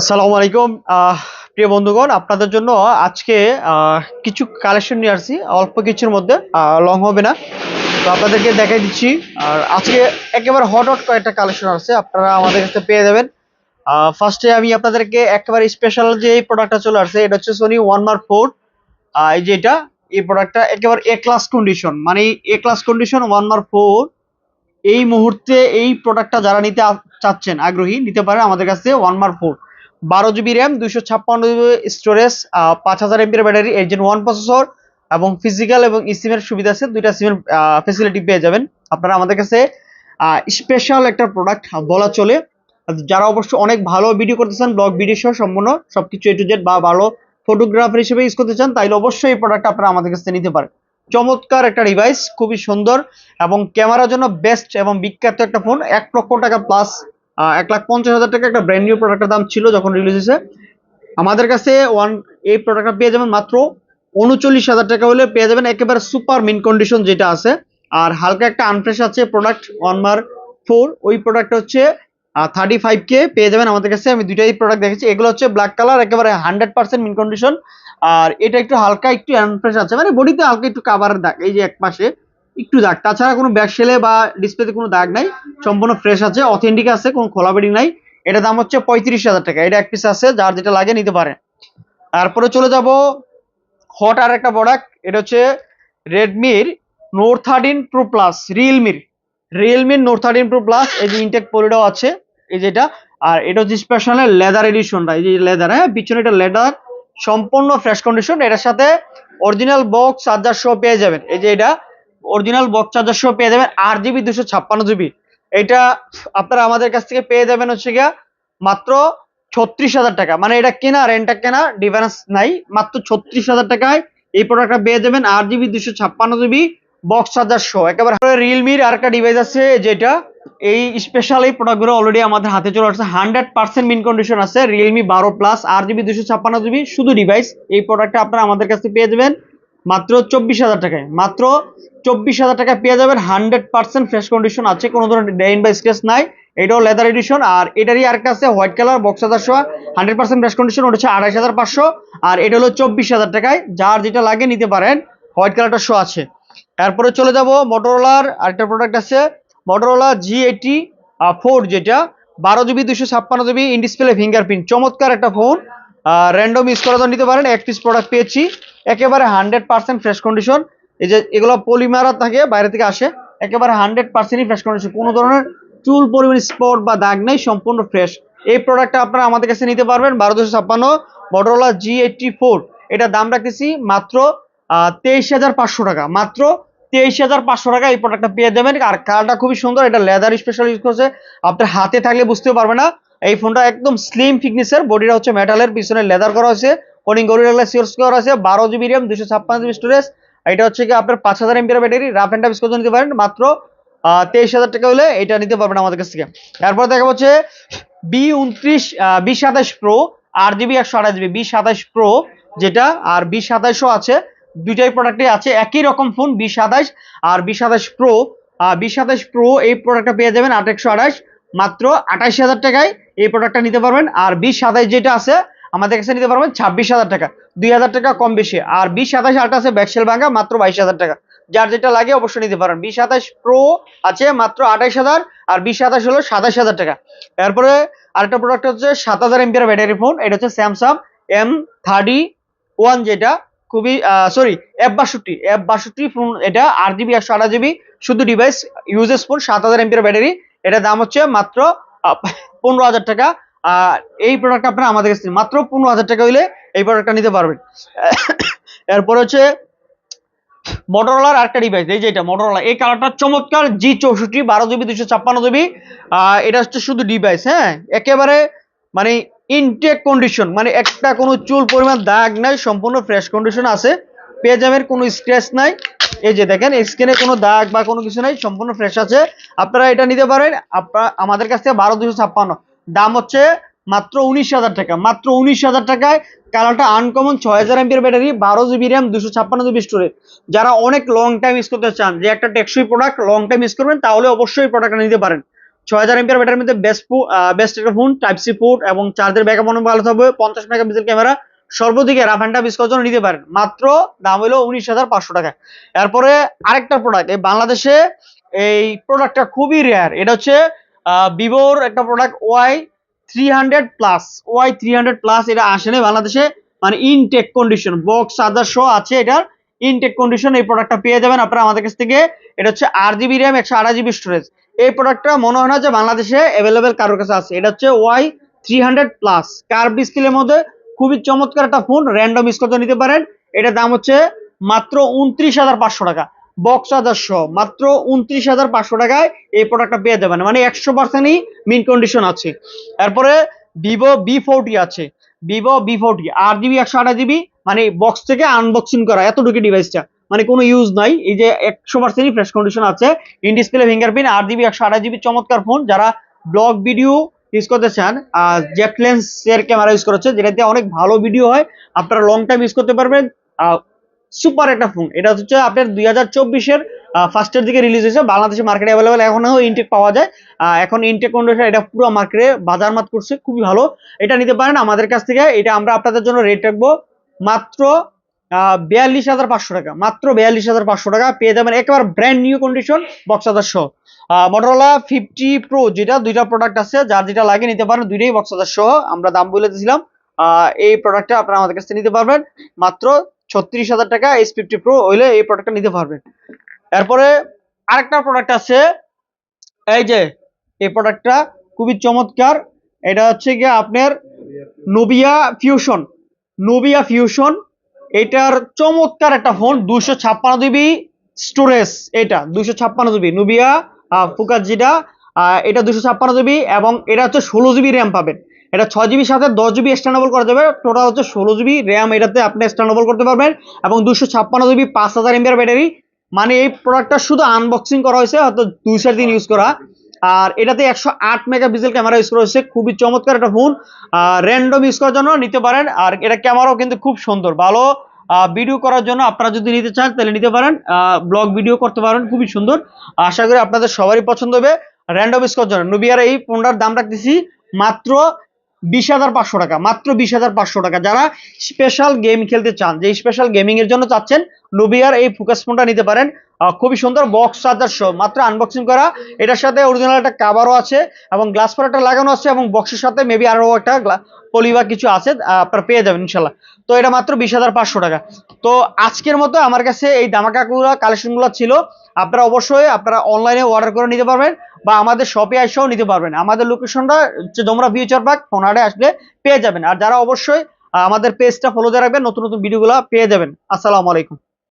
আসসালামু আলাইকুম। প্রিয় বন্ধুগণ, আপনাদের জন্য আজকে কিছু কালেকশন নিয়ে আসছি। অল্প কিছুর মধ্যে লং হবে না। তো আপনাদেরকে দেখাই দিচ্ছি। আর আজকে একেবারে হট হট কয়েকটা কালেকশন আছে আপনারা আমাদের কাছে পেয়ে যাবেন। ফার্স্টে আমি আপনাদেরকে একেবারে স্পেশাল যে এই প্রোডাক্টটা চলে আসছে, এটা হচ্ছে সোনি ওয়ান মার্ক ফোর এই যে এটা, এই প্রোডাক্টটা একেবারে এ ক্লাস কন্ডিশন মানে A class condition one mark four এই মুহূর্তে এই প্রোডাক্টটা যারা নিতে চাচ্ছেন, আগ্রহী, নিতে পারেন আমাদের কাছে ওয়ান মার্ক ফোর বারো জিবি র্যাম দুইশো ছাপ্পান্ন জিবি স্টোরেজ পাঁচ হাজার এমপির ব্যাটারি এর জন্য ওয়ান প্রসেসর এবং ফিজিক্যাল এবং সিমের সুবিধা আছে। দুইটা সিমের ফেসিলিটি পেয়ে যাবেন। আপনারা আমাদের কাছে স্পেশাল একটা প্রোডাক্ট বলা চলে। যারা অবশ্য অনেক ভালো ভিডিও করতে চান ব্লগ ভিডিও সহ সম্পূর্ণ সবকিছু এ টু জেড বা ভালো ফটোগ্রাফার হিসেবে ইউজ করতে চান, তাইলে অবশ্যই এই প্রোডাক্ট আপনারা আমাদের কাছে নিতে পারেন। চমৎকার একটা ডিভাইস খুবই সুন্দর এবং ক্যামেরার জন্য বেস্ট এবং বিখ্যাত একটা ফোন এক লক্ষ টাকা প্লাস এক লাখ পঞ্চাশ হাজার টাকা একটা ব্র্যান্ড নিউ প্রোডাক্টের দাম ছিল যখন রিলিজ হয়েছে। আমাদের কাছে ওয়ান এই প্রোডাক্টটা পেয়ে যাবেন মাত্র উনচল্লিশ হাজার টাকা হলে পেয়ে যাবেন একেবারে সুপার মিন কন্ডিশন যেটা আছে। আর হালকা একটা আনফ্রেশ আছে প্রোডাক্ট ওয়ান মার ফোর ওই প্রোডাক্ট হচ্ছে থার্টি ফাইভ কে পেয়ে যাবেন আমাদের কাছে। আমি দুইটাই প্রোডাক্ট দেখেছি। এগুলো হচ্ছে ব্ল্যাক কালার একেবারে হান্ড্রেড পার্সেন্ট মিন কন্ডিশন আর এটা একটু হালকা, একটু আনফ্রেশ আছে। মানে বডিতে হালকা একটু কাভারের দাগ এই যে এক পাশে। একটু দাগ। তাছাড়া কোনো ব্যাক সেলে বা ডিসপ্লেতে কোনো দাগ নাই। সম্পূর্ণ ফ্রেশ আছে অথেন্টিক আছে, কোনো খোলা বেডিং নাই। এটা দাম হচ্ছে পঁয়ত্রিশ হাজার টাকা। এটা এক পিস আছে, যার যেটা লাগে নিতে পারে তারপরে চলে যাব হট আর একটা প্রোডাক্ট এটা হচ্ছে রেডমির নোট থার্টিন প্রো প্লাস রিয়েলমির রিয়েলমির নোট থার্টিন প্রো প্লাস এই যে ইনটেক পলিটাও আছে, এই যেটা। আর এটা হচ্ছে স্পেশাল লেদার এডিশনটা এই যে লেদার হ্যাঁ পিছনে এটা লেদার সম্পূর্ণ ফ্রেশ কন্ডিশন এটার সাথে অরিজিনাল বক্স চার্জার সহ পেয়ে যাবেন। এই যে এটা অরিজিনাল বক্স চার্জার সহ পেয়ে যাবেন আট জিবি দুশো ছাপ্পান্ন জিবি এটা আপনারা আমাদের কাছ থেকে পেয়ে যাবেন হচ্ছে গিয়া মাত্র ছত্রিশ হাজার টাকা। মানে এটা কেনা রেন্টটা কেনা ডিফারেন্স নাই, মাত্র ছত্রিশ হাজার টাকায় এই প্রোডাক্টটা পেয়ে যাবেন আট জিবি দুশো ছাপ্পান্ন জিবি বক্স চার্জার সহ। একেবারে রিয়েলমির আর একটা ডিভাইস আছে যেটা এই স্পেশাল এই প্রোডাক্টগুলো অলরেডি আমাদের হাতে চলে আসছে। হান্ড্রেড পার্সেন্ট মিন কন্ডিশন আছে রিয়েলমি বারো প্লাস আট জিবি দুশো ছাপ্পান্ন জিবি শুধু ডিভাইস এই প্রোডাক্টটা আপনারা আমাদের কাছে পেয়ে যাবেন। মাত্র চব্বিশ হাজার টাকায়। মাত্র চব্বিশ হাজার টাকায় পেয়ে যাবেন হান্ড্রেড পার্সেন্ট ফ্রেশ কন্ডিশন আছে, কোনো ধরনের ডেইন বা স্ক্রেচ নাই। এটাও লেদার এডিশন আর এটারই আরেকটা আছে হোয়াইট কালার বক্স হাজার সহ হান্ড্রেড পার্সেন্ট ফ্রেশ কন্ডিশন ওটা হচ্ছে আড়াইশ হাজার পাঁচশো, আর এটা হলো চব্বিশ হাজার টাকায়। যার যেটা লাগে নিতে পারেন হোয়াইট কালারটা শো আছে। তারপরে চলে যাব মোটরোলার আরেকটা প্রোডাক্ট আছে মোটরোলা জি এইটি ফোর যেটা। বারো জিবি দুশো ছাপ্পান্ন জিবি ইন ডিসপ্লে ফিঙ্গারপ্রিন্ট চমৎকার একটা ফোন র্যান্ডম ইউজ জন্য নিতে পারেন, এক পিস প্রোডাক্ট পেয়েছি। একেবারে হান্ড্রেড পার্সেন্ট ফ্রেশ কন্ডিশন এই যে এগুলো পলিমারা থাকে, বাইরে থেকে আসে, একেবারে হান্ড্রেড পার্সেন্টই ফ্রেশ কন্ডিশন কোনো ধরনের চুল পরিমাণ স্পট বা দাগ নেই, সম্পূর্ণ ফ্রেশ এই প্রোডাক্টটা আপনারা আমাদের কাছে নিতে পারবেন বারো দুশো ছাপ্পান্ন মটোরোলা জি এইটটি ফোর এটা দাম রাখতেছি মাত্র তেইশ হাজার পাঁচশো টাকা। মাত্র তেইশ হাজার পাঁচশো টাকা এই প্রোডাক্টটা পেয়ে দেবেন আর কালারটা খুবই সুন্দর, এটা লেদার স্পেশাল ইউজ করছে। আপনার হাতে থাকলে বুঝতেও পারবে না। এই ফোনটা একদম স্লিম ফিটনেসের বডিটা হচ্ছে মেটালের পিছনে লেদার করা হয়েছে। কোনিং গরিলা গ্লাস ইউজ করা আছে, বারো জিবি র্যাম দুশো ছাপ্পান্ন জিবি স্টোরেজ এটা হচ্ছে কি আপনার পাঁচ হাজার এমপির ব্যাটারি রাফ অ্যান্ড টাফ করতে নিতে পারেন, মাত্র তেইশ হাজার টাকা হলে এটা নিতে পারবেন আমাদের কাছ থেকে। এরপর দেখা হচ্ছে বি উনত্রিশ বি সাতাশ প্রো আট জিবি একশো আঠাশ জিবি বি সাতাশ প্রো যেটা, আর বি সাতাশও আছে। দুইটাই প্রোডাক্টই আছে, একই রকম ফোন বি সাতাশ আর বি সাতাশ প্রো বি সাতাশ প্রো এই প্রোডাক্টটা পেয়ে যাবেন আট একশো আঠাশ, মাত্র আঠাশ হাজার টাকায় এই প্রোডাক্টটা নিতে পারবেন। আর বি সাতাশ যেটা আছে আমাদের কাছে নিতে পারবেন ছাব্বিশ হাজার টাকা। দুই হাজার টাকা কম বেশি। আর বিশ সাতাশ আটটা আছে ব্যাকসেল ভাঙা, মাত্র বাইশ হাজার টাকা। যার যেটা লাগে অবশ্যই নিতে পারেন। বি সাতাশ প্রো আছে, মাত্র আঠাশ হাজার। আর বিশ সাতাশ হলো সাতাশ হাজার টাকা। এরপরে আরেকটা প্রোডাক্ট হচ্ছে সাত হাজার এমপির ব্যাটারি ফোন। এটা হচ্ছে স্যামসাং এম থার্টি ওয়ান যেটা খুবই সরি এফ বাষট্টি। এফ বাষট্টি ফোন এটা, আট জিবি, একশো আঠাশ জিবি। শুধু ডিভাইস ইউজেস ফোন সাত হাজার এমপির ব্যাটারি। এটার দাম হচ্ছে মাত্র পনেরো হাজার টাকা। এই প্রোডাক্ট আপনারা আমাদের কাছে মাত্র পনেরো হাজার টাকা হইলে এই প্রোডাক্টটা নিতে পারবেন। এরপর হচ্ছে মোটরোলার আরেকটা ডিভাইস এই যে এটা মোটরোলা এই কালারটা চমৎকার জি চৌষট্টি, বারো জিবি দুশো ছাপ্পান্ন জিবি এটা হচ্ছে শুধু ডিভাইস হ্যাঁ? একেবারে মানে ইনটেক কন্ডিশন মানে একটা কোনো চুল পরিমাণ দাগ নাই, সম্পূর্ণ ফ্রেশ কন্ডিশন আছে। পেজামের কোনো স্ক্র্যাচ নাই। এই যে দেখেন স্ক্রিনে কোনো দাগ বা কোনো কিছু নাই, সম্পূর্ণ ফ্রেশ আছে। আপনারা এটা নিতে পারেন, আপনারা আমাদের কাছ থেকে বারো দুশো ছাপ্পান্ন। দাম হচ্ছে মাত্র উনিশ হাজার টাকা, মাত্র উনিশ হাজার টাকায় কালারটা আনকমন ছয় হাজার এমপির ব্যাটারি বারো জিবি র্যাম দুশো ছাপ্পান্ন জিবি স্টোরেজ যারা অনেক লং টাইম ইউজ করতে চান, যে একটা টেকসই প্রোডাক্ট লং টাইম ইউজ করবেন, তাহলে অবশ্যই প্রোডাক্টটা নিতে পারেন। ছয় হাজার এমপিআর ব্যাটারির মধ্যে বেস্ট বেস্ট একটা ফোন টাইপ সি পোর্ট এবং চার্জের ব্যাকআপ অনেক ভালো থাকবে, পঞ্চাশ মেগাপিক্সেল ক্যামেরা সর্বদিকে রাফ অ্যান্ড টাফ ইউজ করার জন্য নিতে পারেন। মাত্র দাম হলো উনিশ হাজার পাঁচশো টাকা। এরপরে আরেকটা প্রোডাক্ট এই বাংলাদেশে এই প্রোডাক্টটা খুবই রেয়ার এটা হচ্ছে ভিভোর একটা product Y three hundred plus Y three hundred plus এটা আসে না বাংলাদেশে। মানে ইনটেক কন্ডিশন বক্স চার্জার শো আছে এটার। ইনটেক কন্ডিশন এই প্রোডাক্টটা পেয়ে যাবেন আপনারা আমাদের কাছ থেকে। এটা হচ্ছে আট জিবি র্যাম একশো আড়াই জিবি স্টোরেজ এই প্রোডাক্টটা মনে হয় না যে বাংলাদেশে অ্যাভেলেবেল কারোর কাছে আছে। এটা হচ্ছে Y three hundred plus curve ডিসপ্লের মধ্যে খুবই চমৎকার একটা ফোন র্যান্ডম ইউজ করতে নিতে পারেন। এটার দাম হচ্ছে মাত্র উনত্রিশ হাজার পাঁচশো টাকা। বক্স সহ মাত্র উনত্রিশ হাজার পাঁচশো টাকায় এই প্রোডাক্টটা পেয়ে যাবেন। মানে একশো পার্সেন্টই মিন কন্ডিশন আছে। এরপরে ভিভো বি ফোরটি আছে। ভিভো বি ফোরটি আট জিবি একশো আঠাশ জিবি মানে বক্স থেকে আনবক্সিং করা, এতটুকু ডিভাইসটা মানে কোনো ইউজ নাই। এই যে একশো পার্সেন্টই ফ্রেশ কন্ডিশন আছে। ইন ডিসপ্লে ফিঙ্গারপ্রিন্ট আট জিবি একশো আঠাশ জিবি চমৎকার ফোন যারা ব্লগ ভিডিও ইউজ করতে চান জেট লেন্স এর ক্যামেরা ইউজ করেছে, যেটাতে অনেক ভালো ভিডিও হয়, আপনারা লং টাইম ইউজ করতে পারবেন। সুপার একটা ফোন। এটা হচ্ছে আপনার দুই হাজার চব্বিশের ফার্স্টের দিকে রিলিজ হয়েছে। বাংলাদেশে মার্কেটে অ্যাভেলেবেল এখনও ইনটেক পাওয়া যায়। এখন ইনটেক কন্ডিশন এটা পুরো মার্কেটে বাজার মাত করছে, খুবই ভালো। এটা নিতে পারেন আমাদের কাছ থেকে। এটা আমরা আপনাদের জন্য রেট রাখব মাত্র বিয়াল্লিশ হাজার পাঁচশো টাকা। মাত্র বিয়াল্লিশ হাজার পাঁচশো টাকা। পেয়ে যাবেন একেবারে ব্র্যান্ড নিউ কন্ডিশন বক্স হাজার সহ মোটরোলা ফিফটি প্রো যেটা, দুইটা প্রোডাক্ট আছে। যার যেটা লাগে নিতে পারেন, দুইটাই বক্স হাজার সহ আমরা দাম বলে দিয়েছিলাম। এই প্রোডাক্টটা আপনারা আমাদের কাছ থেকে নিতে পারবেন। মাত্র ছত্রিশ হাজার টাকা এস ফিফটি প্রো হইলে এই প্রোডাক্টটা নিতে পারবেন। এরপরে আরেকটা প্রোডাক্ট আছে, এই যে, এই প্রোডাক্টটা খুবই চমৎকার। এটা হচ্ছে গিয়ে আপনার নোবিয়া ফিউশন নোবিয়া ফিউশন এটার চমৎকার একটা ফোন দুশো ছাপ্পান্ন জিবি স্টোরেজ এটা দুশো ছাপ্পান্ন জিবি নোবিয়া ফুকার যেটা এটা দুশো ছাপ্পান্ন জিবি এবং এটা হচ্ছে ষোলো জিবি র্যাম পাবেন। এটা ছয় জিবির সাথে দশ জিবি এক্সটার্নেবল করা যাবে। টোটাল হচ্ছে ষোলো জিবি র্যাম এটাতে আপনি এক্সটার্নেবল করতে পারবেন এবং দুশো ছাপ্পান্ন জিবি পাঁচ হাজার এমবিআর ব্যাটারি। মানে এই প্রোডাক্টটা শুধু আনবক্সিং করা হয়েছে হয়তো দুই চার দিন ইউজ করা। আর এটাতে একশো আট মেগাপিক্সেল ক্যামেরা ইউজ করা হয়েছে। খুবই চমৎকার একটা ফোন র্যান্ডম ইউজ করার জন্য নিতে পারেন। আর এটা ক্যামেরাও কিন্তু খুব সুন্দর, ভালো। ভিডিও করার জন্য আপনারা যদি নিতে চান, তাহলে নিতে পারেন। ব্লগ ভিডিও করতে পারেন, খুবই সুন্দর। আশা করি আপনাদের সবারই পছন্দ হবে। র্যান্ডম ইউজ করার জন্য। নুবিয়ার এই ফোনটার দাম রাখতেছি মাত্র বিশ হাজার পাঁচশো টাকা, মাত্র বিশ হাজার পাঁচশো টাকা। যারা স্পেশাল গেম খেলতে চান, যে স্পেশাল গেমিং এর জন্য চাচ্ছেন নুবিয়ার এই ফোকাস ফোনটা নিতে পারেন। খুবই সুন্দর বক্স চার্জার সহ মাত্র আনবক্সিং করা। এটার সাথে অরিজিনাল একটা কাভারও আছে এবং গ্লাস একটা লাগানো আছে এবং বক্সের সাথে মেবি আরও একটা পলি বা কিছু আছে আপনারা পেয়ে যাবেন ইনশাল্লাহ। তো এটা মাত্র বিশ হাজার পাঁচশো টাকা। তো আজকের মতো আমার কাছে এই দামাকাগুলো কালেকশনগুলো ছিল। আপনারা অবশ্যই আপনারা অনলাইনে অর্ডার করে নিতে পারবেন। বা আমাদের শপে এসেও নিতে পারবেন। আমাদের লোকেশনটা হচ্ছে তোমরা ফিউচার পার্ক ফোনারে আসলে পেয়ে যাবেন। আর যারা অবশ্যই আমাদের পেজটা ফলো দিয়ে রাখবেন, নতুন নতুন ভিডিওগুলো পেয়ে যাবেন। আসসালামু আলাইকুম।